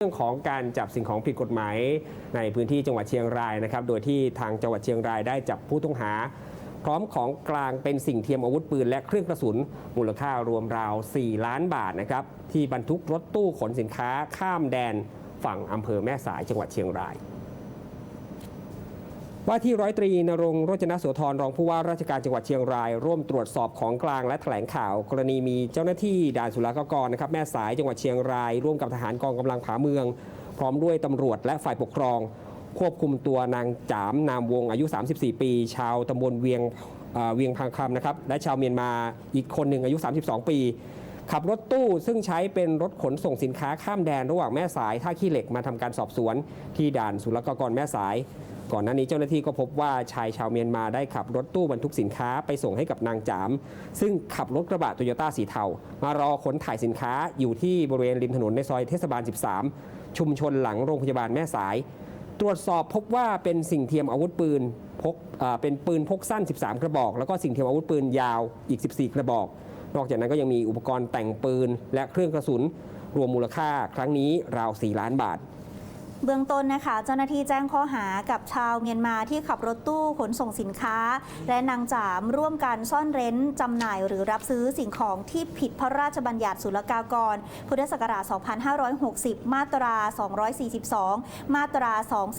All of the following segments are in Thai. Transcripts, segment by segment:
เรื่องของการจับสิ่งของผิดกฎหมายในพื้นที่จังหวัดเชียงรายนะครับ โดยที่ทางจังหวัดเชียงรายได้จับผู้ต้องหา พร้อมของกลางเป็นสิ่งเทียมอาวุธปืน และเครื่องกระสุนมูลค่ารวมราว 4 ล้านบาทนะครับที่บรรทุกรถตู้ขนสินค้าข้ามแดนฝั่งอำเภอแม่สายจังหวัดเชียงราย ว่าที่ร้อยตรีนรงโรจนโสธรรองผู้ว่าราชการจังหวัดเชียงราย ร่วมตรวจสอบของกลางและแถลงข่าว กรณีมีเจ้าหน้าที่ด่านศุลกากรนะครับแม่สายจังหวัดเชียงราย ร่วมกับทหารกองกำลังผาเมือง พร้อมด้วยตำรวจและฝ่ายปกครอง ควบคุมตัวนางจามนามวงอายุ 34 ปี ชาวตำบลเวียงเวียงพังคำนะครับและชาวเมียนมาอีกคนหนึ่งอายุ 32 ปี ขับรถตู้ซึ่งใช้เป็นรถขนส่งสินค้าข้ามแดนระหว่างแม่สายท่าขี้เหล็กมาทำการสอบสวน ที่ด่านศุลกากรแม่สาย ก่อนหน้านี้เจ้าหน้าที่ก็พบว่าชายชาวเมียนมาได้ขับรถตู้บรรทุกสินค้าไปส่งให้กับนางจาม ซึ่งขับรถกระบะโตโยต้าสีเทามารอขนถ่ายสินค้าอยู่ที่บริเวณริมถนนในซอยเทศบาล 13 ชุมชนหลังโรงพยาบาลแม่สาย ตรวจสอบพบว่าเป็นสิ่งเทียมอาวุธปืนพกเป็นปืนพกสั้น 13 กระบอก แล้วก็สิ่งเทียมอาวุธปืนยาวอีก 14 กระบอก นอกจากนั้นก็ยังมีอุปกรณ์แต่งปืน และเครื่องกระสุน รวมมูลค่าครั้งนี้ราว 4 ล้านบาท เบื้องต้นนะคะ เจ้าหน้าที่แจ้งข้อหากับชาวเมียนมาที่ขับรถตู้ขนส่งสินค้า และนางจามร่วมกันซ่อนเร้นจำหน่ายหรือรับซื้อสิ่งของที่ผิดพระราชบัญญัติศุลกากร พุทธศักราช 2560 มาตรา 242 มาตรา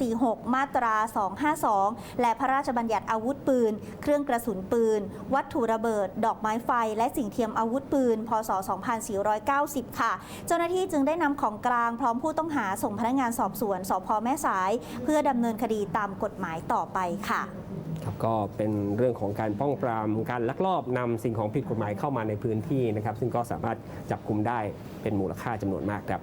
246 มาตรา 252 และพระราชบัญญัติอาวุธปืน เครื่องกระสุนปืน วัตถุระเบิด ดอกไม้ไฟ และสิ่งเทียมอาวุธปืน พศ 2490 ค่ะ เจ้าหน้าที่จึงได้นำของกลางพร้อมผู้ต้องหาส่งพนักงานสอบสวนสพแม่สาย เพื่อดำเนินคดีตามกฎหมายต่อไปค่ะครับก็เป็นเรื่องของการป้องปรามการลักลอบนำสิ่งของผิดกฎหมายเข้ามาในพื้นที่นะครับ ซึ่งก็สามารถจับกลุ่มได้เป็นมูลค่าจำนวนมากครับ